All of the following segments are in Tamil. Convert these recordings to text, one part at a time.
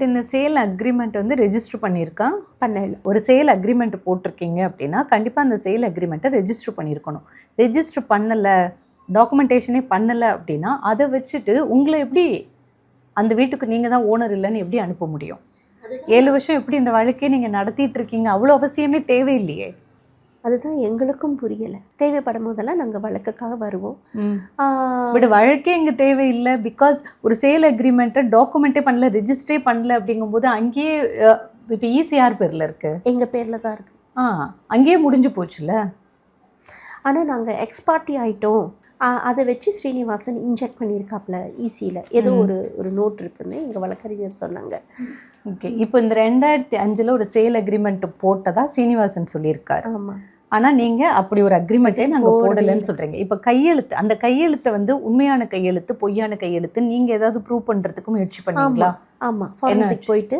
பட் இந்த சேல் அக்ரிமெண்ட் வந்து ரெஜிஸ்டர் பண்ணியிருக்கான் பண்ணல. ஒரு சேல் அக்ரிமெண்ட் போட்டிருக்கீங்க அப்படின்னா கண்டிப்பாக அந்த சேல் அக்ரிமெண்ட்டை ரெஜிஸ்டர் பண்ணியிருக்கணும். ரெஜிஸ்டர் பண்ணலை டாக்குமெண்டேஷனே பண்ணலை அப்படின்னா அதை வச்சுட்டு உங்களை எப்படி அந்த வீட்டுக்கு நீங்கள் தான் ஓனர் இல்லைன்னு எப்படி அனுப்ப முடியும்? ஏழு வருஷம் எப்படி இந்த வழக்கே நீங்கள் நடத்திட்டு இருக்கீங்க? அவ்வளோ அவசியமே தேவையில்லையே. அதுதான் எங்களுக்கும் புரியலை. தேவைப்படும் போதெல்லாம் நாங்கள் வழக்குக்காக வருவோம். பட் வழக்கே இங்கே தேவையில்லை. பிகாஸ் ஒரு சேல் அக்ரிமெண்ட்டை டாக்குமெண்ட்டே பண்ணல ரெஜிஸ்டரே பண்ணல அப்படிங்கும்போது அங்கேயே இப்போ ஈசிஆர் பேரில் இருக்கு. எங்க பேர்ல தான் இருக்கு. ஆ அங்கேயே முடிஞ்சு போச்சுல ஆனா நாங்க எக்ஸ்பார்ட்டி ஆயிட்டோம். ஆஹ், அதை வச்சு ஸ்ரீனிவாசன் இன்ஜெக்ட் பண்ணியிருக்காப்ல ஈஸியில் ஏதோ ஒரு ஒரு நோட் இருக்குன்னு எங்க வழக்கறிஞர் சொன்னாங்க. ஓகே இப்போ இந்த ரெண்டாயிரத்தி அஞ்சில் ஒரு சேல் அக்ரிமெண்ட் போட்டதா சீனிவாசன் சொல்லியிருக்காரு. ஆமா. ஆனால் நீங்கள் அப்படி ஒரு அக்ரிமெண்ட்டே நாங்கள் போடலைன்னு சொல்கிறீங்க இப்போ கையெழுத்து அந்த கையெழுத்தை வந்து உண்மையான கையெழுத்து பொய்யான கையெழுத்து நீங்கள் ஏதாவது ப்ரூவ் பண்ணுறதுக்கு முயற்சி பண்ணீங்களா? ஆமா ஃபாரன்சிக்? போயிட்டு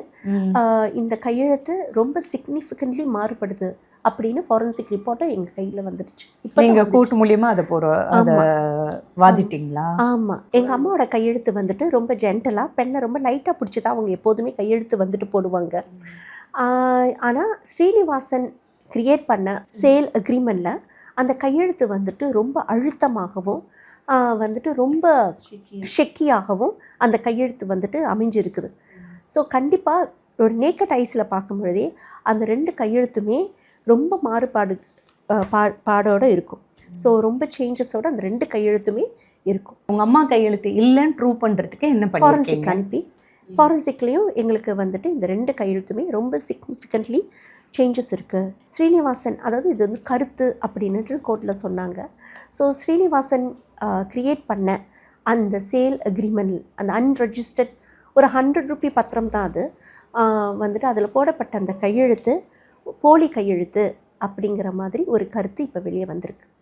இந்த கையெழுத்து ரொம்ப சிக்னிஃபிகண்ட்லி மாறுபடுது. அப்படின்னு ஃபாரன்சிக் ரிப்போர்ட்டும் எங்க கையில வந்துடுச்சு. இப்போ நீங்க கோர்ட் மூலியமா அதை போற அதை வாதிட்டீங்களா? ஆமா. எங்க அம்மாவோட கையெழுத்து வந்துட்டு ரொம்ப ஜென்டலா பெண்ணை ரொம்ப லைட்டா பிடிச்சி தான் அவங்க எப்போதுமே கையெழுத்து வந்துட்டு போடுவாங்க. ஆஹ், ஆனா ஸ்ரீனிவாசன் கிரியேட் பண்ண சேல் அக்ரிமெண்ட்ல அந்த கையெழுத்து வந்துட்டு ரொம்ப அழுத்தமாகவும் வந்துட்டு ரொம்ப ஷெக்கியாகவும் அந்த கையெழுத்து வந்துட்டு அமைஞ்சிருக்குது. ஸோ கண்டிப்பாக ஒரு நேக்கட் ஐஸில் பார்க்கும்பொழுதே அந்த ரெண்டு கையெழுத்துமே ரொம்ப மாறுபாடு பா பாடோட இருக்கும். ஸோ ரொம்ப சேஞ்சஸோட அந்த ரெண்டு கையெழுத்துமே இருக்கும். உங்க அம்மா கையெழுத்து இல்லைன்னு ப்ரூவ் பண்றதுக்கு என்ன ஃபாரன்சிக் அனுப்பி. ஃபாரன்சிக்லேயும் எங்களுக்கு வந்துட்டு இந்த ரெண்டு கையெழுத்துமே ரொம்ப சிக்னிஃபிகண்ட்லி சேஞ்சஸ் இருக்குது ஸ்ரீனிவாசன் அதாவது இது வந்து கருத்து அப்படின்னுட்டு கோர்ட்டில் சொன்னாங்க. ஸோ ஸ்ரீனிவாசன் க்ரியேட் பண்ண அந்த சேல் அக்ரிமெண்ட் அந்த அன்ரெஜிஸ்டர்ட் ஒரு ஹண்ட்ரட் ருபி பத்திரம் தான் அது வந்துட்டு அதில் போடப்பட்ட அந்த கையெழுத்து போலி கையெழுத்து அப்படிங்கிற மாதிரி ஒரு கருத்து இப்போ வெளியே வந்திருக்கு.